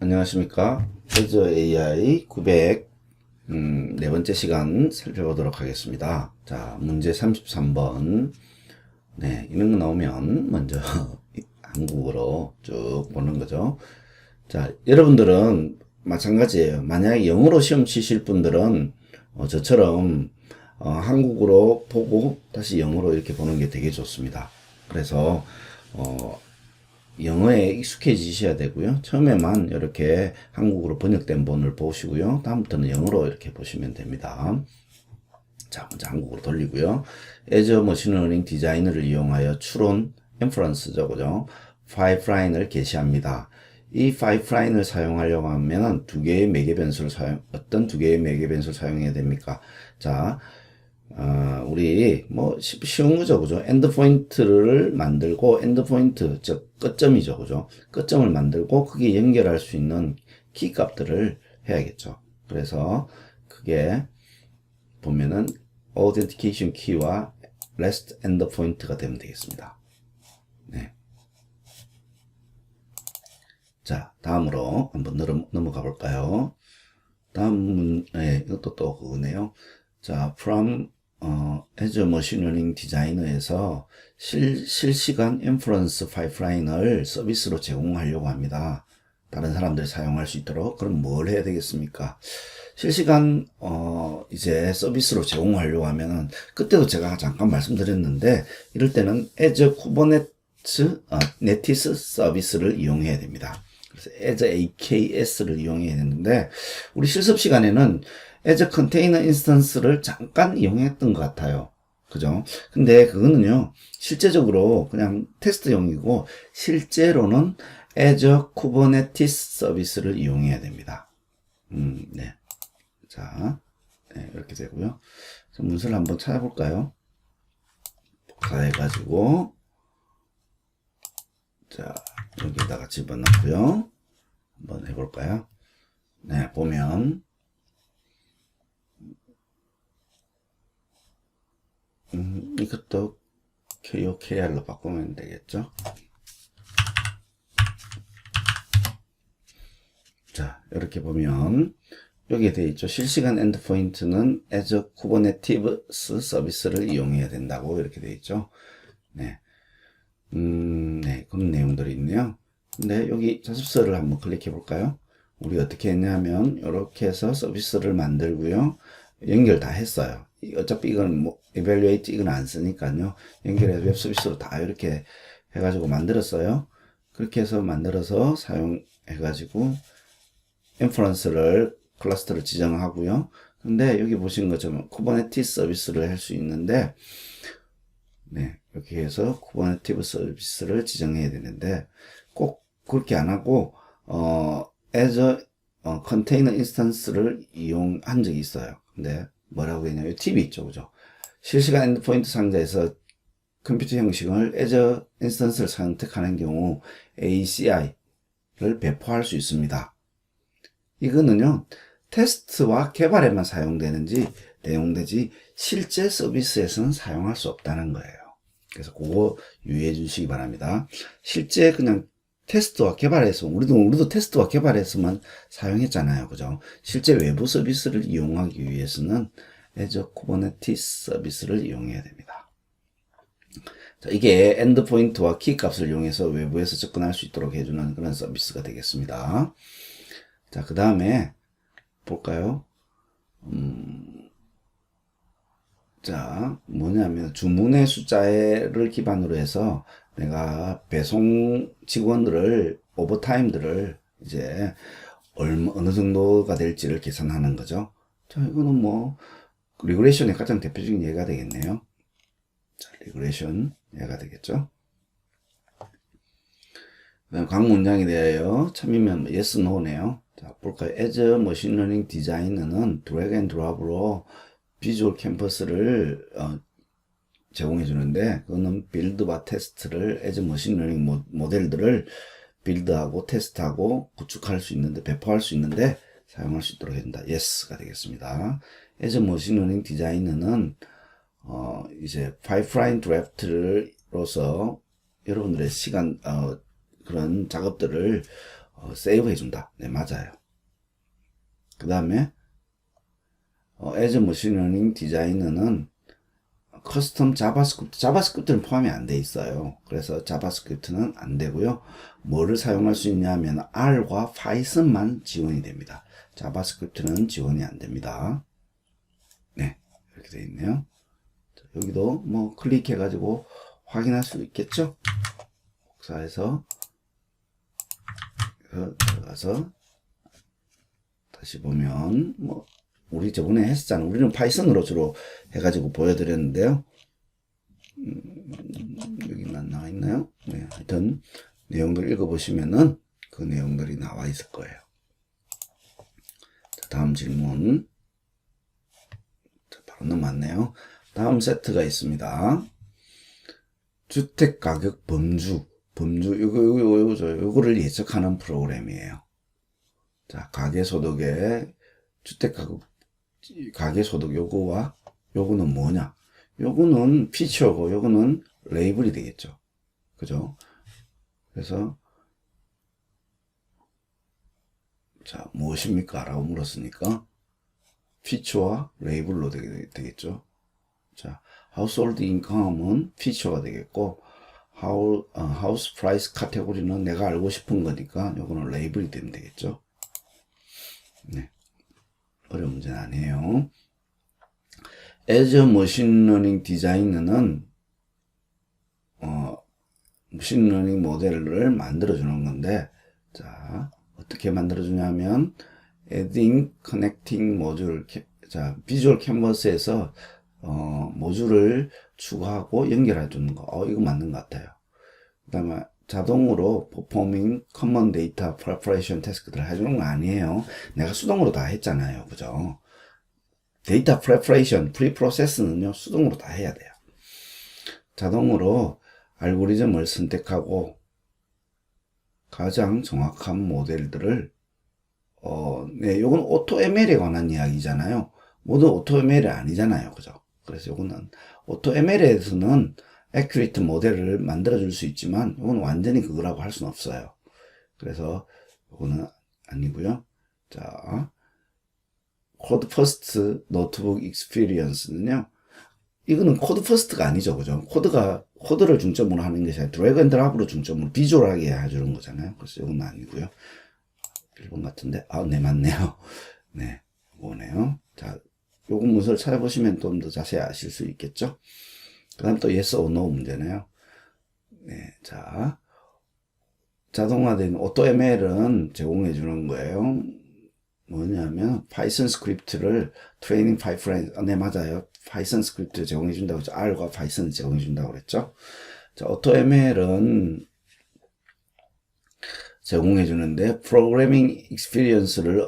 안녕하십니까. 해저 AI 900, 음, 네 번째 시간 살펴보도록 하겠습니다. 자, 문제 33번. 네, 이런 거 나오면 먼저 한국어로 쭉 보는 거죠. 자, 여러분들은 마찬가지예요. 만약에 영어로 시험 치실 분들은 어, 저처럼 어, 한국어로 보고 다시 영어로 이렇게 보는 게 되게 좋습니다. 그래서 어, 영어에 익숙해지셔야 되고요. 처음에만 이렇게 한국어로 번역된 본을 보시고요. 다음부터는 영어로 이렇게 보시면 됩니다. 자, 먼저 한국어로 돌리고요. 애저 머신러닝 디자이너를 이용하여 추론, 인프런스죠, 그죠? 파이프라인을 게시합니다. 이 파이프라인을 사용하려고 하면 두 개의 매개 변수를 사용, 어떤 두 개의 매개 변수를 사용해야 됩니까? 자, 어, 우리 뭐 쉬- 쉬운 거죠, 그죠? 엔드 포인트를 만들고 엔드 포인트 즉 끝점이죠, 그죠? 끝점을 만들고 그게 연결할 수 있는 키 값들을 해야겠죠. 그래서 그게 보면은 authentication key와 last end point가 되면 되겠습니다. 네. 자, 다음으로 한번 넘어- 넘어가 볼까요? 다음 문, 네, 이것도 또 그거네요. 자, from 어, Machine Learning Designer에서 실, 실시간 인프런스 파이프라인을 서비스로 제공하려고 합니다. 다른 사람들이 사용할 수 있도록 그럼 뭘 해야 되겠습니까? 실시간 어 이제 서비스로 제공하려고 하면은 그때도 제가 잠깐 말씀드렸는데 이럴 때는 Azure Kubernetes 어, 네티스 서비스를 이용해야 됩니다. 그래서 Azure AKS를 이용해야 되는데 우리 실습 시간에는 Azure 컨테이너 인스턴스를 잠깐 이용했던 것 같아요. 그죠? 근데 그거는요, 실제적으로 그냥 테스트용이고, 실제로는 Azure Kubernetes 서비스를 이용해야 됩니다. 음, 네. 자, 네, 이렇게 되고요. 자, 문서를 한번 찾아볼까요? 복사해가지고, 자, 여기다가 집어넣고요. 한번 해볼까요? 네, 보면, 음, 이것도 KOKR로 바꾸면 되겠죠? 자, 이렇게 보면 여기에 되어 있죠. 실시간 엔드포인트는 Azure Kubernetes 서비스를 이용해야 된다고 이렇게 되어 있죠. 네. 음, 네. 그런 내용들이 있네요. 근데 여기 자습서를 한번 클릭해 볼까요? 우리 어떻게 했냐면 이렇게 해서 서비스를 만들고요. 연결 다 했어요. 이- 어차피 이건 뭐 evaluate 이건 안 쓰니까요. 연결해서 웹 서비스로 다 이렇게 해가지고 만들었어요. 그렇게 해서 만들어서 사용해가지고 인프런스를 클러스터를 지정하고요. 근데 여기 보시는 것처럼 쿠버네티스 서비스를 할 수 있는데 네, 이렇게 해서 쿠버네티브 서비스를 지정해야 되는데 꼭 그렇게 안 하고 어 as 어, 컨테이너 인스턴스를 이용한 적이 있어요. 근데 뭐라고 했냐면 팁이 있죠, 그죠? 실시간 엔드포인트 상자에서 컴퓨터 형식을 as 인스턴스를 선택하는 경우 ACI를 배포할 수 있습니다. 이거는요, 테스트와 개발에만 사용되는지, 내용되지, 실제 서비스에서는 사용할 수 없다는 거예요. 그래서 그거 유의해 주시기 바랍니다. 실제 그냥 테스트와 개발에서, 우리도, 우리도 테스트와 개발에서만 사용했잖아요. 그죠? 실제 외부 서비스를 이용하기 위해서는 Azure Kubernetes 서비스를 이용해야 됩니다. 자, 이게 엔드포인트와 키 값을 이용해서 외부에서 접근할 수 있도록 해주는 그런 서비스가 되겠습니다. 자, 그 다음에 볼까요? 음, 자, 뭐냐면 주문의 숫자를 기반으로 해서 내가 배송 직원들을 오버타임들을 이제 얼마 어느 정도가 될지를 계산하는 거죠. 자, 이거는 뭐 리그레이션의 가장 대표적인 예가 되겠네요. 자, 리그레이션 예가 되겠죠. 그다음 각 문장에 대하여 참이면 yes, no네요. 자, 볼까요? as 머신 러닝 디자이너는 드래그 앤 드랍으로 비주얼 캠퍼스를 어, 제공해 주는데 그거는 빌드와 테스트를 as 머신 러닝 모, 모델들을 빌드하고 테스트하고 구축할 수 있는데 배포할 수 있는데 사용할 수 있도록 해준다. yes가 되겠습니다. as 머신 러닝 디자이너는 어, 이제 파이프라인 드래프트로서 여러분들의 시간 어, 그런 작업들을 어, 세이브 해준다. 네, 맞아요. 그 다음에, 어, machine learning 디자이너는 커스텀 자바스크립트, 자바스크립트는 포함이 안 돼 있어요. 그래서 자바스크립트는 안 되고요. 뭐를 사용할 수 있냐면 R과 Python만 지원이 됩니다. 자바스크립트는 지원이 안 됩니다. 네, 이렇게 돼 있네요. 자, 여기도 뭐 클릭해가지고 확인할 수 있겠죠? 복사해서 어, 들어가서 다시 보면 뭐 우리 저번에 했었잖아. 우리는 파이썬으로 주로 해가지고 보여드렸는데요. 음, 여기는 안 나와 있나요? 네, 하여튼 내용들 읽어보시면은 그 내용들이 나와 있을 거예요. 자, 다음 질문. 자, 바로 넘어왔네요. 다음 세트가 있습니다. 주택 가격 범주, 범주, 요거, 요거, 요거, 요거를 예측하는 프로그램이에요. 자, 가계소득의 주택가격, 가계소득 요거와 요거는 뭐냐? 요거는 피처고 요거는 레이블이 되겠죠. 그죠? 그래서, 자, 무엇입니까? 라고 물었으니까, 피처와 레이블로 되게, 되겠죠. 자, household income은 피처가 되겠고, house price 카테고리는 내가 알고 싶은 거니까 요거는 레이블이 되면 되겠죠. 네. 어려운 문제는 아니에요. machine learning designer는 어, learning 모델을 만들어 주는 건데 자, 어떻게 만들어 주냐면 adding connecting module 자, 비주얼 캔버스에서 어, 모듈을 추가하고 연결해 주는 거. 어, 이거 맞는 것 같아요. 그 다음에 자동으로 performing common data preparation task를 해주는 거 아니에요. 내가 수동으로 다 했잖아요. 그죠? 데이터 preparation, pre-process는요, 수동으로 다 해야 돼요. 자동으로 알고리즘을 선택하고 가장 정확한 모델들을 어, 네, 요건 오토 ML에 관한 이야기잖아요. 모두 오토 ML이 아니잖아요. 그죠? 그래서 요거는 오토 ML에서는 accurate 모델을 만들어 줄 수 있지만 이건 완전히 그거라고 할 수는 없어요. 그래서 이거는 아니고요. 자, 코드 퍼스트 노트북 익스피리언스는요. 이거는 코드 퍼스트가 아니죠. 그죠? 코드가 코드를 중점으로 하는 것이 아니라 드래그 앤 드랍으로 중점으로 비주얼하게 해 주는 거잖아요. 그래서 이건 아니고요. 1번 같은데 아, 네 맞네요. 네. 이거네요. 자, 요거 문서를 찾아보시면 좀 더 자세히 아실 수 있겠죠? 그 다음 또 yes or no 문제네요. 네, 자. 자동화된 오토 ML은 제공해 주는 거예요. 뭐냐면 파이썬 스크립트를 트레이닝 파이프라인 아, 네 맞아요. 파이썬 스크립트 제공해 준다고 했죠. R과 파이썬 제공해 준다고 그랬죠. 자, 오토 ML은 제공해 주는데 프로그래밍 익스피리언스를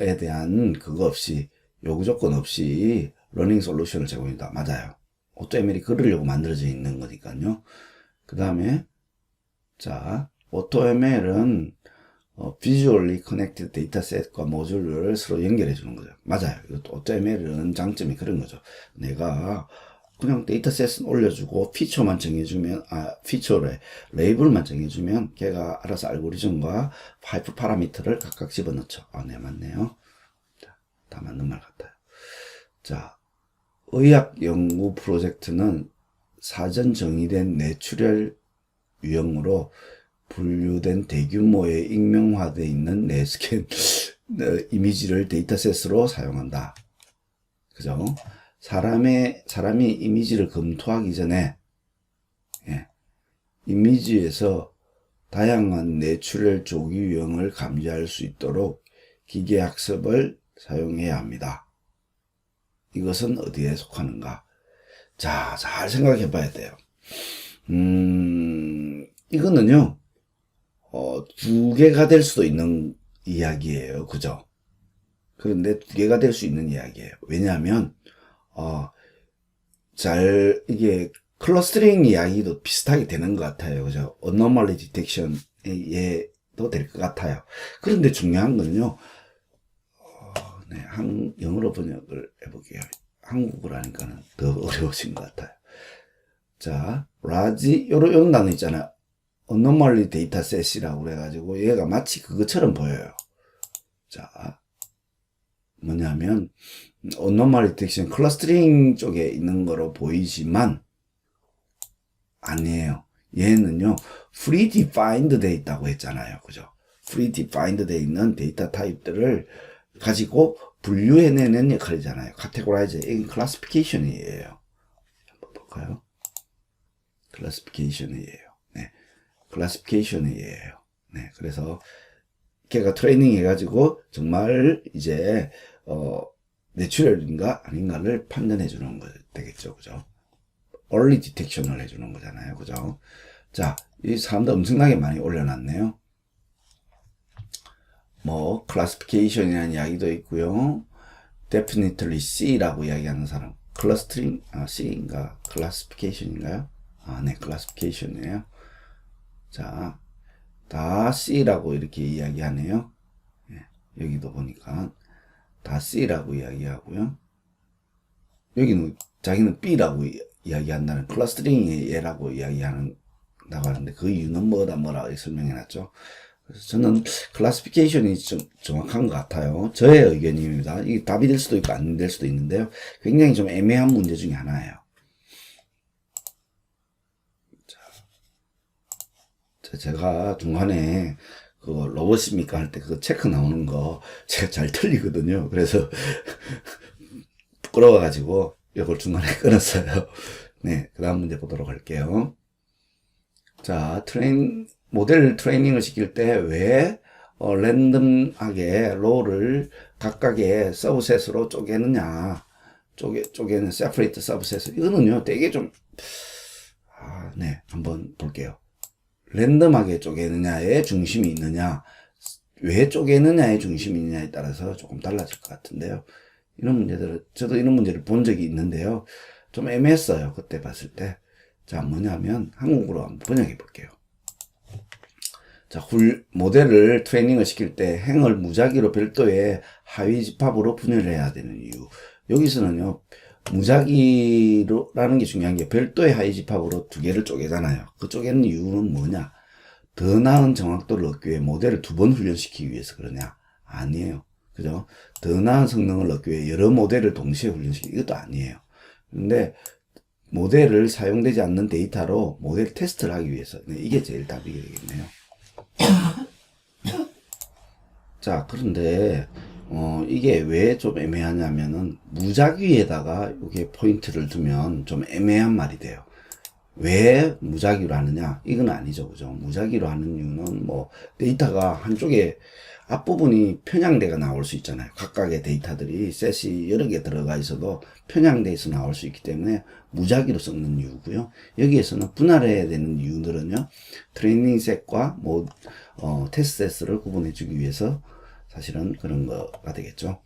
에 대한 그거 없이 요구 조건 없이 러닝 솔루션을 제공한다. 맞아요. 오토ML이 그러려고 만들어져 있는 거니까요. 그 다음에 자 오토ML은 어, Visually Connected Dataset과 모듈을 서로 연결해 주는 거죠. 맞아요. 이것도 오토ML은 장점이 그런 거죠. 내가 그냥 데이터셋은 올려주고 피처만 정해주면 아 피처를 레이블만 정해주면 걔가 알아서 알고리즘과 파이프 파라미터를 각각 집어넣죠. 아네 맞네요. 자, 다 맞는 말 같아요. 자 의학 연구 프로젝트는 사전 정의된 뇌출혈 유형으로 분류된 대규모의 익명화되어 있는 뇌스캔 이미지를 데이터셋으로 사용한다. 그죠? 사람의, 사람이 이미지를 검토하기 전에, 예, 이미지에서 다양한 뇌출혈 조기 유형을 감지할 수 있도록 기계학습을 사용해야 합니다. 이것은 어디에 속하는가? 자, 잘 생각해 봐야 돼요. 음, 이거는요, 어, 두 개가 될 수도 있는 이야기예요. 그죠? 그런데 두 개가 될 수 있는 이야기예요. 왜냐하면, 어, 잘, 이게, 클러스터링 이야기도 비슷하게 되는 것 같아요. 그죠? anomaly detection에도 될 것 같아요. 그런데 중요한 어, 네, 한, 영어로 번역을 해볼게요. 한국어로 하니까는 더 어려워진 것 같아요. 자, 라지, 요런, 요런 단어 있잖아요. anomaly dataset이라고 그래가지고 얘가 마치 그것처럼 보여요. 자, 뭐냐면 anomaly detection 클러스터링 쪽에 있는 거로 보이지만 아니에요. 얘는요 predefined 돼 있다고 했잖아요. 그죠? predefined 돼 있는 데이터 타입들을 가지고 분류해내는 역할이잖아요. categorize, 이건 classification이에요. 한번 볼까요? classification이에요. 네. classification이에요. 네. 그래서 걔가 트레이닝 해가지고 정말 이제 어 내추럴인가 아닌가를 판단해 주는 거 되겠죠. 그죠? early detection을 해 주는 거잖아요. 그죠? 자, 이 사람들 엄청나게 많이 올려놨네요. 뭐, classification이라는 이야기도 있고요. definitely C라고 이야기하는 사람. clustering, 아, C인가? classification인가요? 아, 네, classification이에요. 자, 다 C라고 이렇게 이야기하네요. 예, 여기도 보니까 다 C라고 이야기하고요. 여기는 자기는 B라고 이- 이야기한다는 클러스터링의 예라고 이야기하는 하는데 그 이유는 뭐다 뭐라 고 설명해 놨죠. 그래서 저는 클래시피케이션이 좀 정확한 것 같아요. 저의 의견입니다. 이게 답이 될 수도 있고 안 될 수도 있는데요. 굉장히 좀 애매한 문제 중에 하나예요. 자, 제가 중간에 그 로봇입니까 할 때 그 체크 나오는 거 제가 잘 틀리거든요. 그래서 부끄러워가지고 이걸 중간에 끊었어요. 네, 그 다음 문제 보도록 할게요. 자, 트레인, 모델 트레이닝을 시킬 때 왜, 어, 랜덤하게 롤을 각각의 서브셋으로 쪼개느냐. 쪼개, 쪼개는 세퍼레이트 서브셋. 이거는요, 되게 좀, 아, 네, 한번 볼게요. 랜덤하게 쪼개느냐에 중심이 있느냐, 왜 쪼개느냐에 중심이 있느냐에 따라서 조금 달라질 것 같은데요. 이런 문제들을, 저도 이런 문제를 본 적이 있는데요. 좀 애매했어요. 그때 봤을 때. 자, 뭐냐면, 한국어로 한번 번역해 볼게요. 자, 훌, 모델을 트레이닝을 시킬 때 행을 무작위로 별도의 하위 집합으로 분열해야 되는 이유. 여기서는요, 무작위로라는 게 중요한 게 별도의 하위 집합으로 두 개를 쪼개잖아요. 그 쪼개는 이유는 뭐냐? 더 나은 정확도를 얻기 위해 모델을 두 번 훈련시키기 위해서 그러냐? 아니에요. 그죠? 더 나은 성능을 얻기 위해 여러 모델을 동시에 훈련시키기 이것도 아니에요. 근데 모델을 사용되지 않는 데이터로 모델 테스트를 하기 위해서 네, 이게 제일 답이 되겠네요. 자 그런데 어, 이게 왜 좀 애매하냐면은 무작위에다가 이게 포인트를 두면 좀 애매한 말이 돼요. 왜 무작위로 하느냐? 이건 아니죠, 그죠? 무작위로 하는 이유는 뭐 데이터가 한쪽에 앞부분이 편향돼가 나올 수 있잖아요. 각각의 데이터들이 셋이 여러 개 들어가 있어도 편향돼서 나올 수 있기 때문에 무작위로 섞는 이유고요. 여기에서는 분할해야 되는 이유들은요. 트레이닝 셋과 뭐 어, 테스트 셋을 구분해 주기 위해서 사실은 그런 거가 되겠죠.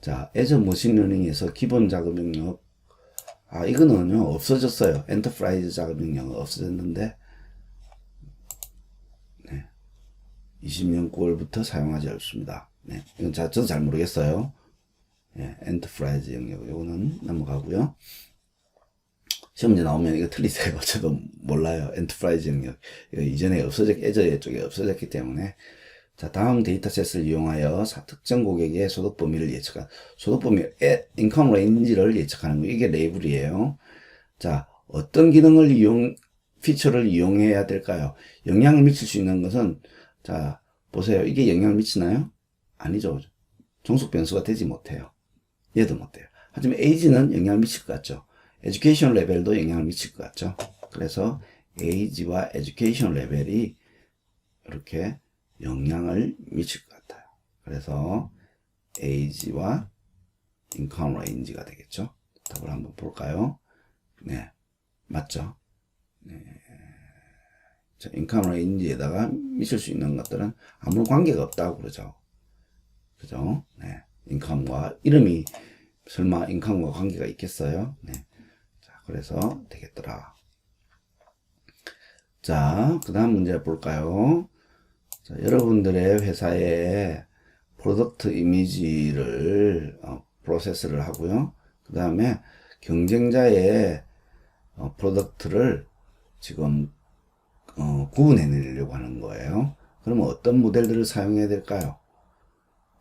자, 애저 머신러닝에서 기본 작업 영역 아 이거는요 없어졌어요. 엔터프라이즈 작업 영역은 없어졌는데 20년 9월부터 사용하지 않습니다. 네, 이건 자, 저도 잘 모르겠어요. 예, 엔터프라이즈 영역, 요거는 넘어가고요. 시험 문제 나오면 이거 틀리세요. 저도 몰라요. 엔터프라이즈 영역. 이거 이전에 없어졌, 예전에 쪽에 없어졌기 때문에. 자, 다음 데이터셋을 이용하여 사- 특정 고객의 소득 범위를 예측한, 소득 범위, 에, 인컴 레인지를 예측하는 거. 이게 레이블이에요. 자, 어떤 기능을 이용, 피처를 이용해야 될까요? 영향을 미칠 수 있는 것은 자, 보세요. 이게 영향을 미치나요? 아니죠. 종속 변수가 되지 못해요. 얘도 못해요. 하지만 에이지는 영향을 미칠 것 같죠. 에듀케이션 레벨도 영향을 미칠 것 같죠. 그래서 에이지와 에듀케이션 레벨이 이렇게 영향을 미칠 것 같아요. 그래서 에이지와 인컴 레인지가 되겠죠. 답을 한번 볼까요? 네. 맞죠? 자, 인컴 레인지에다가 미칠 수 있는 것들은 아무 관계가 없다고 그러죠. 그죠? 네. 인컴과 이름이 설마 인컴과 관계가 있겠어요? 네. 자, 그래서 되겠더라. 자, 그 다음 문제 볼까요? 자, 여러분들의 회사에 프로덕트 이미지를 어, 프로세스를 하고요. 그 다음에 경쟁자의 어, 프로덕트를 지금 어, 구분해 내려고 하는 거예요. 그러면 어떤 모델들을 사용해야 될까요?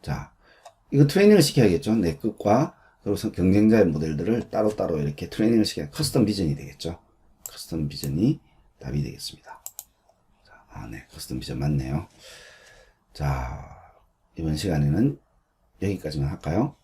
자, 이거 트레이닝을 시켜야겠죠. 내 끝과 그리고 경쟁자의 모델들을 따로따로 이렇게 트레이닝을 시켜야 커스텀 비전이 되겠죠. 커스텀 비전이 답이 되겠습니다. 자, 아, 네. 커스텀 비전 맞네요. 자, 이번 시간에는 여기까지만 할까요?